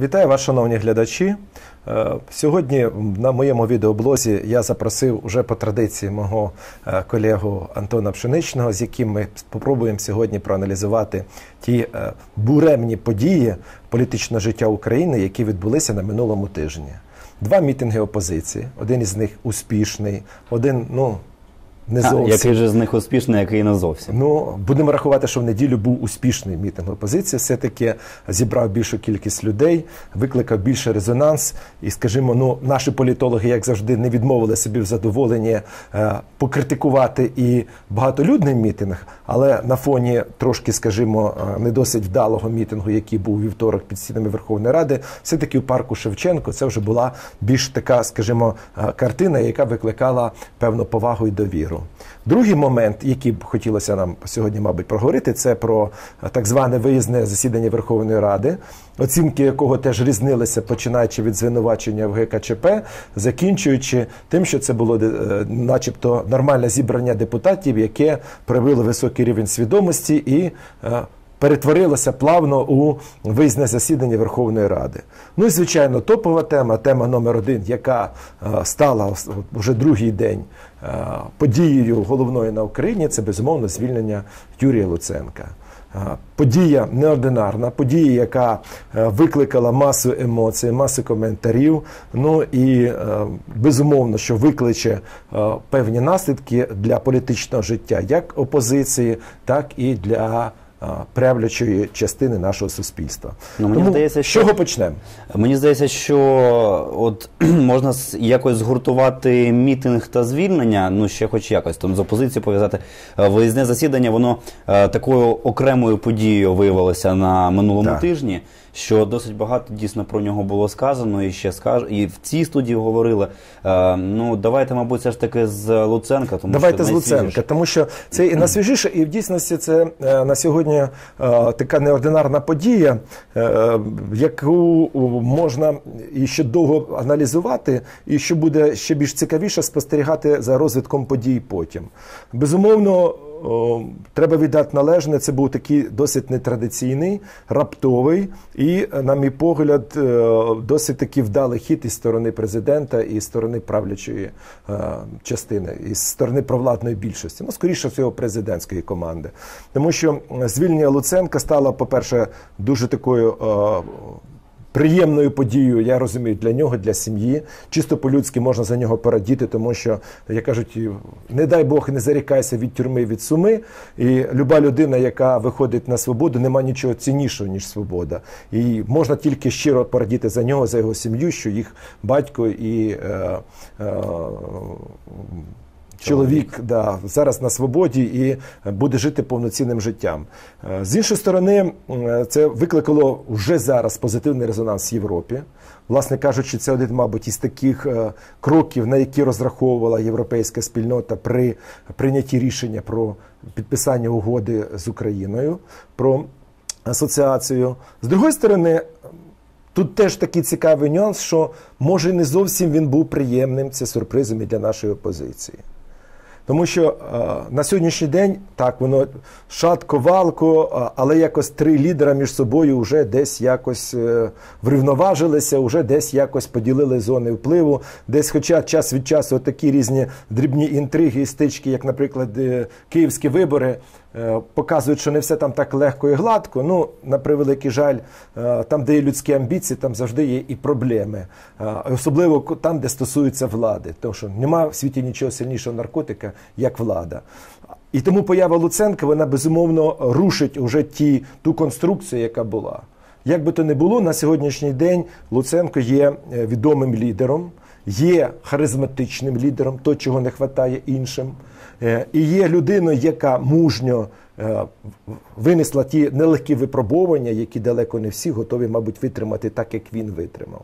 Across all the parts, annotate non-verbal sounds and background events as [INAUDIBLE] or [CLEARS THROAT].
Вітаю вас, шановні глядачі. Е, Сьогодні на моєму відеоблозі я запросив уже по традиції мого е, колегу Антона Пшеничного, з яким ми спробуємо сьогодні проаналізувати ті е, буремні події політичного життя України, які відбулися на минулому тижні. Два мітинги опозиції. Один із них успішний, один ну не А, зовсім. який же з них успішний, який не зовсім. Ну, будемо рахувати, що в неділю був успішний мітинг опозиції. Все-таки зібрав більшу кількість людей, викликав більше резонанс. І, скажімо, ну, наші політологи, як завжди, не відмовили собі в задоволенні е, покритикувати і багатолюдний мітинг, але на фоні трошки, скажімо, е, не досить вдалого мітингу, який був вівторок під стінами Верховної Ради, все-таки у парку Шевченко це вже була більш така, скажімо, е, картина, яка викликала певну повагу і довіру. Другий момент, який б хотілося нам сьогодні, мабуть, проговорити, це про е, так зване виїзне засідання Верховної Ради, оцінки якого теж різнилися, починаючи від звинувачення в ГКЧП, закінчуючи тим, що це було е, начебто нормальне зібрання депутатів, яке проявило високий рівень свідомості і перетворилося плавно у виїзне засідання Верховної Ради. Ну і звичайно, топова тема, тема номер один, яка е, стала вже другий день е, подією головною на Україні, це безумовно звільнення Юрія Луценка. Е, Подія неординарна, подія, яка викликала масу емоцій, масу коментарів. Ну і безумовно, що викличе певні наслідки для політичного життя як опозиції, так і для правлячої частини нашого суспільства. Ну, мені Тому здається, що- чого почнемо? Мені здається, що от [CLEARS THROAT] можна якось згуртувати мітинг та звільнення, ну ще хоч якось там з опозицією пов'язати. Е, Виїзне засідання, воно е, такою окремою подією виявилося на минулому Так. тижні. Що досить багато дійсно про нього було сказано, і ще скаж, і в цій студії говорили. Е, ну давайте, мабуть, все ж таки з Луценка, тому Давайте що з найсвіжіше. Луценка, тому що це і найсвіжіше, і в дійсності це на сьогодні е, така неординарна подія, е, яку можна і ще довго аналізувати, і що буде ще більш цікавіше спостерігати за розвитком подій потім. Безумовно. О, Треба віддати належне, це був такий досить нетрадиційний, раптовий і, на мій погляд, е, досить таки вдалий хід із сторони президента і сторони правлячої е, частини, і сторони провладної більшості. Ну, скоріше всього, президентської команди. Тому що е, звільнення Луценка стало, по-перше, дуже такою. е, Приємною подією, я розумію, для нього, для сім'ї. Чисто по-людськи можна за нього порадіти, тому що, як кажуть, не дай Бог, не зарікайся від тюрми, від суми. І люба людина, яка виходить на свободу, нема нічого ціннішого, ніж свобода. І можна тільки щиро порадіти за нього, за його сім'ю, що їх батько і. Е, е, Чоловік да, зараз на свободі і буде жити повноцінним життям. Е, З іншої сторони, це викликало вже зараз позитивний резонанс в Європі. Власне кажучи, це один, мабуть, із таких е, кроків, на які розраховувала європейська спільнота при прийнятті рішення про підписання угоди з Україною про асоціацію. З другої сторони, Тут теж такий цікавий нюанс, що може не зовсім він був приємним, це сюрпризом і для нашої опозиції. Тому що е, на сьогоднішній день так воно шатко валко, але якось три лідера між собою вже десь якось е, врівноважилися, вже десь якось поділили зони впливу. Десь, хоча час від часу такі різні дрібні інтриги і стички, як, наприклад, е, київські вибори, е, показують, що не все там так легко і гладко. Ну, на превеликий жаль, е, там, де є людські амбіції, там завжди є і проблеми. Е, Особливо там, де стосується влади. Тому що немає в світі нічого сильнішого наркотика, як влада. І тому поява Луценка, вона безумовно рушить уже ті, ту конструкцію, яка була. Як би то не було, на сьогоднішній день Луценко є е, відомим лідером, є харизматичним лідером, то, чого не вистачає іншим. Е, І є людиною, яка мужньо е, винесла ті нелегкі випробування, які далеко не всі готові, мабуть, витримати так, як він витримав.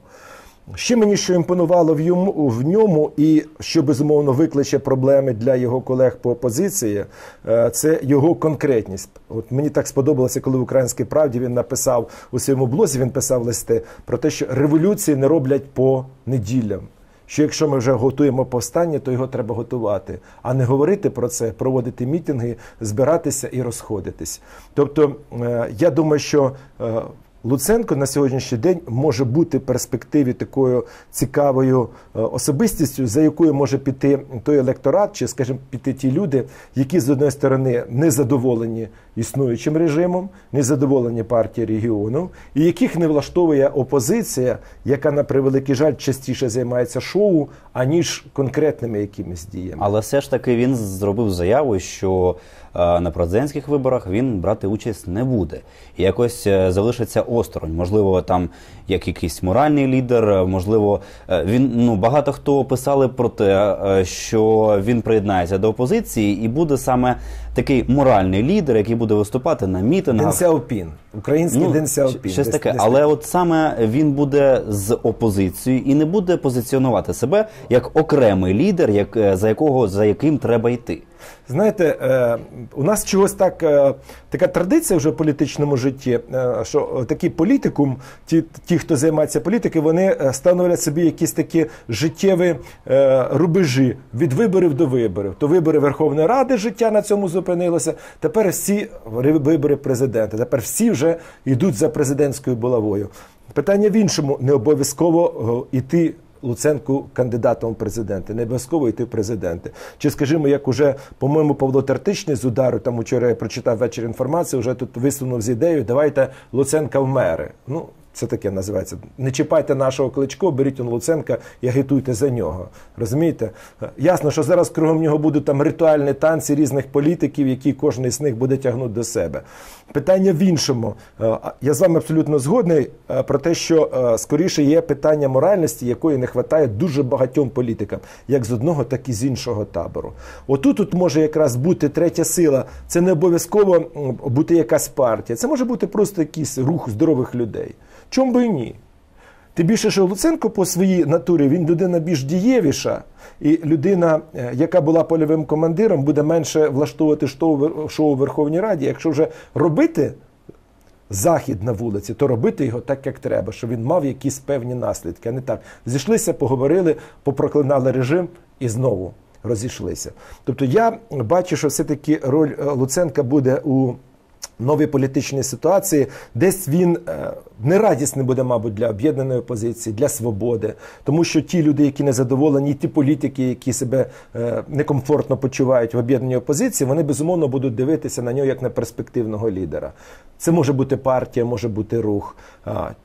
Ще мені що імпонувало в йому в ньому, і що безумовно викличе проблеми для його колег по опозиції, е, це його конкретність. От мені так сподобалося, коли в Українській правді він написав у своєму блозі, він писав листи про те, що революції не роблять по неділям. Що якщо ми вже готуємо повстання, то його треба готувати, а не говорити про це, проводити мітинги, збиратися і розходитись. Тобто, е, я думаю, що е, Луценко на сьогоднішній день може бути в перспективі такою цікавою е, особистістю, за якою може піти той електорат, чи, скажімо, піти ті люди, які з одної сторони не задоволені існуючим режимом, не задоволені партією регіону, і яких не влаштовує опозиція, яка на превеликий жаль частіше займається шоу, аніж конкретними якимись діями. Але все ж таки він зробив заяву, що е, на президентських виборах він брати участь не буде. І якось е, залишиться осторонь. Можливо, там як якийсь моральний лідер, е, можливо, він ну багато хто писали про те, що він приєднається до опозиції і буде саме такий моральний лідер, який буде виступати на мітингах. Ден Сяопін, український Ден Сяопін. Ну, Щось таке, десь але от саме він буде з опозицією і не буде позиціонувати себе як окремий лідер, як е, за якого за яким треба йти. Знаєте, е, у нас чогось так е, така традиція вже в політичному житті, е, що такий політикум, ті, ті, хто займається політикою, вони становлять собі якісь такі життєві рубежі від виборів до виборів. То вибори Верховної Ради життя на цьому зупинилося. Тепер всі вибори президента. Тепер всі вже йдуть за президентською булавою. Питання в іншому: не обов'язково йти. Луценку кандидатом в президенти, не обов'язково йти в президенти. Чи скажімо, як уже, по-моєму, Павло Тертичний з удару, там учора я прочитав вечір інформацію, вже тут висунув з ідеєю, давайте Луценка в мери. Ну, це таке називається. Не чіпайте нашого кличко, беріть он Луценка і агітуйте за нього. Розумієте? Ясно, що зараз кругом нього будуть там ритуальні танці різних політиків, які кожен з них буде тягнути до себе. Питання в іншому. Е, Я з вами абсолютно згодний е, про те, що е, скоріше є питання моральності, якої не вистачає дуже багатьом політикам, як з одного, так і з іншого табору. Отут тут може якраз бути третя сила. Це не обов'язково бути якась партія. Це може бути просто якийсь рух здорових людей. Чому би і ні? Тим більше, що Луценко по своїй натурі він людина більш дієвіша, і людина, е, яка була польовим командиром, буде менше влаштовувати шоу у Верховній Раді. Якщо вже робити захід на вулиці, то робити його так, як треба, щоб він мав якісь певні наслідки. А не так. Зійшлися, поговорили, попроклинали режим і знову розійшлися. Тобто я бачу, що все-таки роль е, Луценка буде у новій політичній ситуації, десь він е, нерадісний буде, мабуть, для об'єднаної опозиції, для свободи, тому що ті люди, які не задоволені, ті політики, які себе е, некомфортно почувають в об'єднаній опозиції, вони безумовно будуть дивитися на нього як на перспективного лідера. Це може бути партія, може бути рух,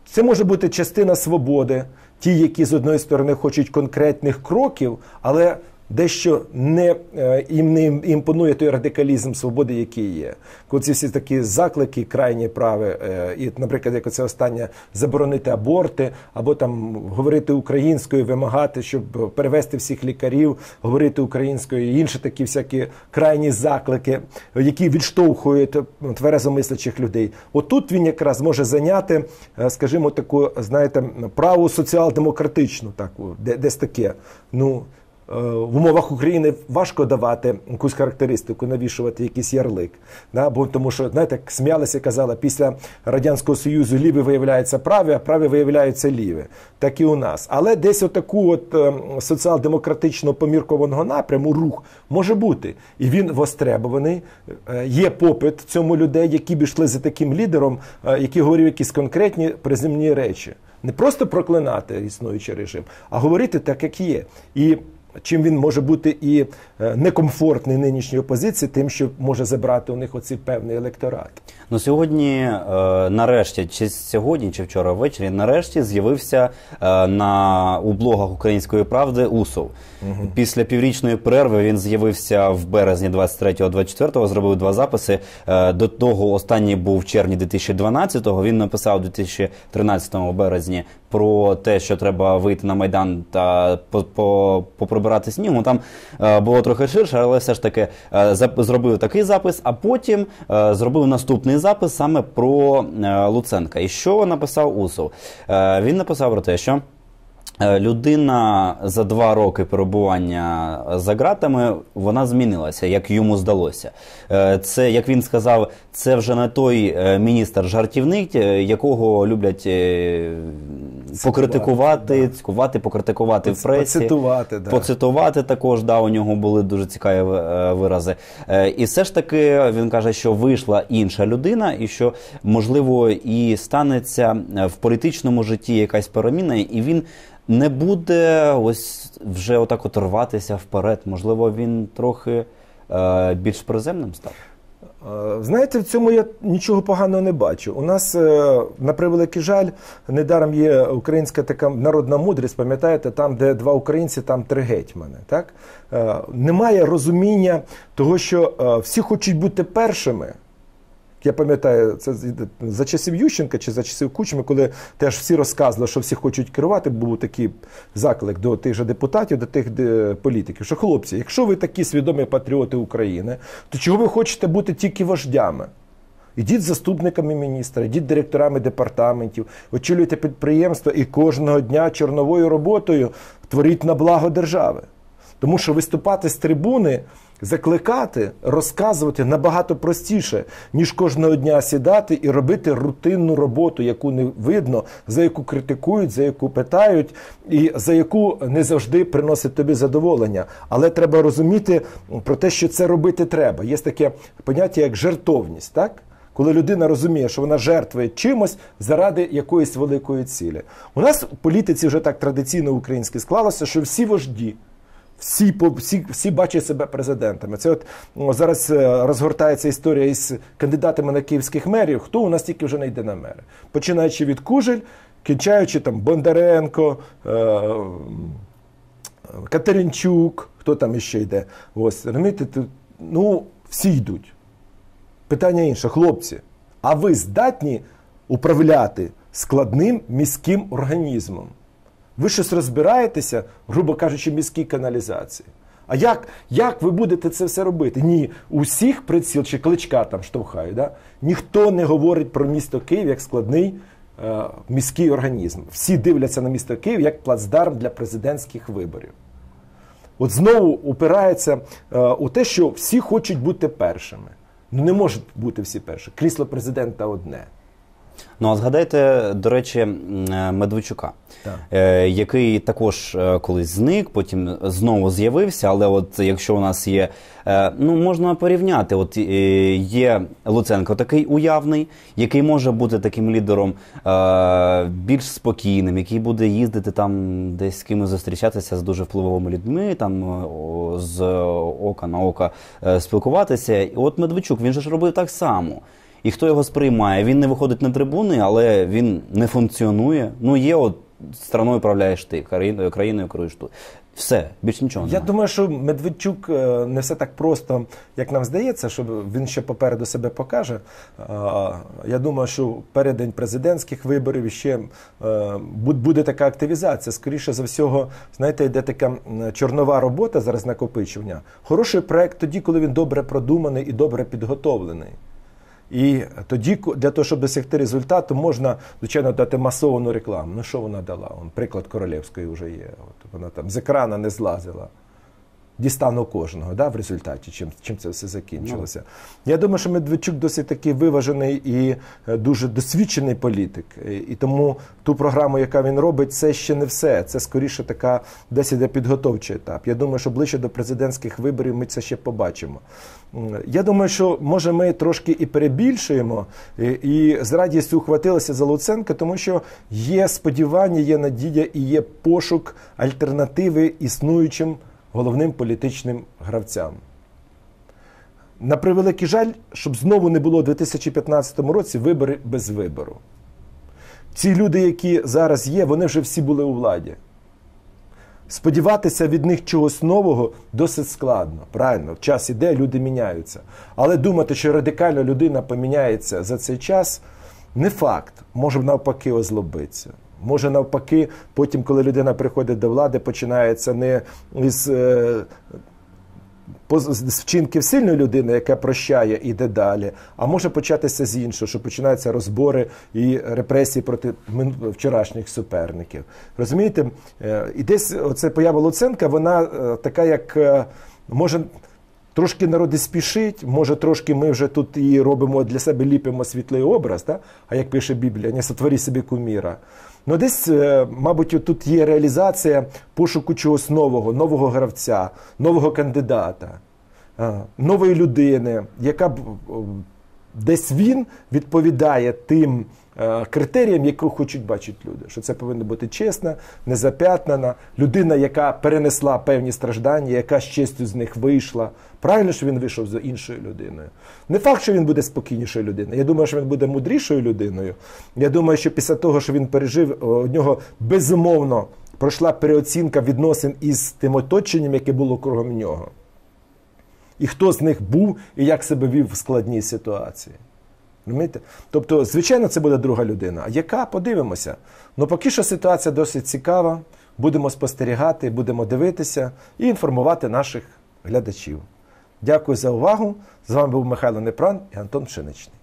це може бути частина свободи, ті, які з одної сторони хочуть конкретних кроків, але дещо не е, їм не імпонує той радикалізм свободи, який є. Коли ці всі такі заклики крайні прави, е, і, наприклад, як оце останнє заборонити аборти, або там говорити українською, вимагати, щоб перевести всіх лікарів, говорити українською, і інші такі всякі крайні заклики, які відштовхують тверезомислячих людей. Отут він якраз може зайняти, е, скажімо, таку, знаєте, праву соціал-демократичну, таку, десь таке. Ну, в умовах України важко давати якусь характеристику, навішувати якийсь ярлик. Да? Бо тому що, знаєте, як сміялися, казали, після Радянського Союзу ліві виявляються праві, а праві виявляються ліві. Так і у нас. Але десь отаку от е, соціал-демократично поміркованого напряму рух може бути. І він востребований. Е, Є попит цьому людей, які б йшли за таким лідером, е, який говорив якісь конкретні приземні речі. Не просто проклинати існуючий режим, а говорити так, як є. І чим він може бути і е, некомфортний нинішній опозиції, тим, що може забрати у них оцей певний електорат. Ну сьогодні, е, нарешті, чи сьогодні, чи вчора ввечері, нарешті з'явився е, на у блогах Української правди Усов. Після піврічної перерви він з'явився в березні 23-24, зробив два записи. Е, до того останній був в червні 2012-го. Він написав у 2013 березні про те, що треба вийти на майдан та по- по- поприбирати снігу. Там е, було трохи ширше, але все ж таки е, зробив такий запис, а потім е, зробив наступний запис саме про Луценка. І що написав Усов? Він написав про те, що. Людина за два роки перебування за ґратами вона змінилася, як йому здалося. Це, як він сказав, це вже не той міністр жартівник, якого люблять покритикувати, цькувати, покритикувати в пресі. Поцитувати, да. Поцитувати також, да, у нього були дуже цікаві е, вирази. Е, І все ж таки він каже, що вийшла інша людина, і що можливо і станеться е, в політичному житті якась переміна, і він не буде ось вже отак от рватися вперед. Можливо, він трохи е, більш приземним став. Е, Знаєте, в цьому я нічого поганого не бачу. У нас, е, на превеликий жаль, недаром є українська така народна мудрість, пам'ятаєте, там, де два українці, там три гетьмани. Так? Е, Немає розуміння того, що всі хочуть бути першими. Я пам'ятаю, це за часів Ющенка чи за часів Кучми, коли теж всі розказували, що всі хочуть керувати, був такий заклик до тих же депутатів, до тих політиків, що хлопці, якщо ви такі свідомі патріоти України, то чого ви хочете бути тільки вождями? Ідіть заступниками міністра, ідіть директорами департаментів, очолюйте підприємства і кожного дня чорновою роботою творіть на благо держави. Тому що виступати з трибуни, закликати, розказувати набагато простіше, ніж кожного дня сідати і робити рутинну роботу, яку не видно, за яку критикують, за яку питають, і за яку не завжди приносить тобі задоволення. Але треба розуміти про те, що це робити треба. Є таке поняття як жертовність, так? Коли людина розуміє, що вона жертвує чимось заради якоїсь великої цілі. У нас в політиці вже так традиційно українськи склалося, що всі вожді. Всі всі, всі бачать себе президентами. Це от о, зараз е, розгортається історія із кандидатами на київських мерів. Хто у нас тільки вже не йде на мери? Починаючи від Кужель, кінчаючи там Бондаренко, е, Катеринчук, хто там іще йде. Ось, розумієте, ну, всі йдуть. Питання інше, хлопці, а ви здатні управляти складним міським організмом? Ви щось розбираєтеся, грубо кажучи, в міській каналізації. А як, як ви будете це все робити? Ні, усіх приціл чи кличка там штовхають. Да? Ніхто не говорить про місто Київ як складний е, міський організм. Всі дивляться на місто Київ як плацдарм для президентських виборів. От знову упирається е, у те, що всі хочуть бути першими. Ну не можуть бути всі перші. Крісло президента одне. Ну, а згадайте, до речі, е, Медведчука, Так. е, який також е, колись зник, потім знову з'явився. Але от якщо у нас є, ну можна порівняти, от є Луценко такий уявний, який може бути таким лідером більш спокійним, який буде їздити там десь з кимось зустрічатися з дуже впливовими людьми, там з ока на око е, спілкуватися. І от Медведчук, він же ж робив так само. І хто його сприймає? Він не виходить на трибуни, але він не функціонує. Ну, є от страною управляєш ти, країною, країною керуєш ти. Все, більш нічого Я думаю, що Медведчук е, не все так просто, як нам здається, що він ще попереду себе покаже. Я думаю, що передень президентських виборів ще е, бу- буде така активізація. Скоріше за всього, знаєте, йде така чорнова робота зараз накопичування. Хороший проект тоді, коли він добре продуманий і добре підготовлений. І тоді, для того, щоб досягти результату, можна, звичайно, дати масовану рекламу. Ну, що вона дала? Он, приклад Королевської вже є. От вона там з екрана не злазила. Дістану кожного да, в результаті, чим, чим це все закінчилося. Я думаю, що Медведчук досить такий виважений і е, дуже досвідчений політик. І, і тому ту програму, яка він робить, це ще не все. Це скоріше така десь іде підготовчий етап. Я думаю, що ближче до президентських виборів ми це ще побачимо. Я думаю, що може ми трошки і перебільшуємо, і, і з радістю ухватилися за Луценка, тому що є сподівання, є надія і є пошук альтернативи існуючим головним політичним гравцям. На превеликий жаль, щоб знову не було у 2015 році вибори без вибору. Ці люди, які зараз є, вони вже всі були у владі. Сподіватися від них чогось нового досить складно. Правильно, час іде, люди міняються. Але думати, що радикально людина поміняється за цей час, не факт. Може навпаки озлобитися. Може навпаки, потім, коли людина приходить до влади, починається не із е, з вчинків сильної людини, яка прощає і йде далі, а може початися з іншого, що починаються розбори і репресії проти вчорашніх суперників. Розумієте, Е, і десь оце поява Луценка, вона е, така, як може. Трошки народ і спішить, може, трошки ми вже тут і робимо для себе ліпимо світлий образ, та? а як пише Біблія, не сотворі собі куміра. Ну, десь, е, мабуть, тут є реалізація пошуку чогось нового, нового гравця, нового кандидата, нової людини, яка б десь він відповідає тим е, критеріям, які хочуть бачити люди. Що це повинна бути чесна, незап'ятнена, людина, яка перенесла певні страждання, яка з честю з них вийшла. Правильно, що він вийшов з іншою людиною. Не факт, що він буде спокійнішою людиною. Я думаю, що він буде мудрішою людиною. Я думаю, що після того, що він пережив, у нього безумовно пройшла переоцінка відносин із тим оточенням, яке було кругом нього. І хто з них був і як себе вів в складній ситуації. Розумієте? Тобто, звичайно, це буде друга людина. А яка? Подивимося. Ну, поки що ситуація досить цікава. Будемо спостерігати, будемо дивитися і інформувати наших глядачів. Дякую за увагу. З вами був Михайло Непран і Антон Пшеничний.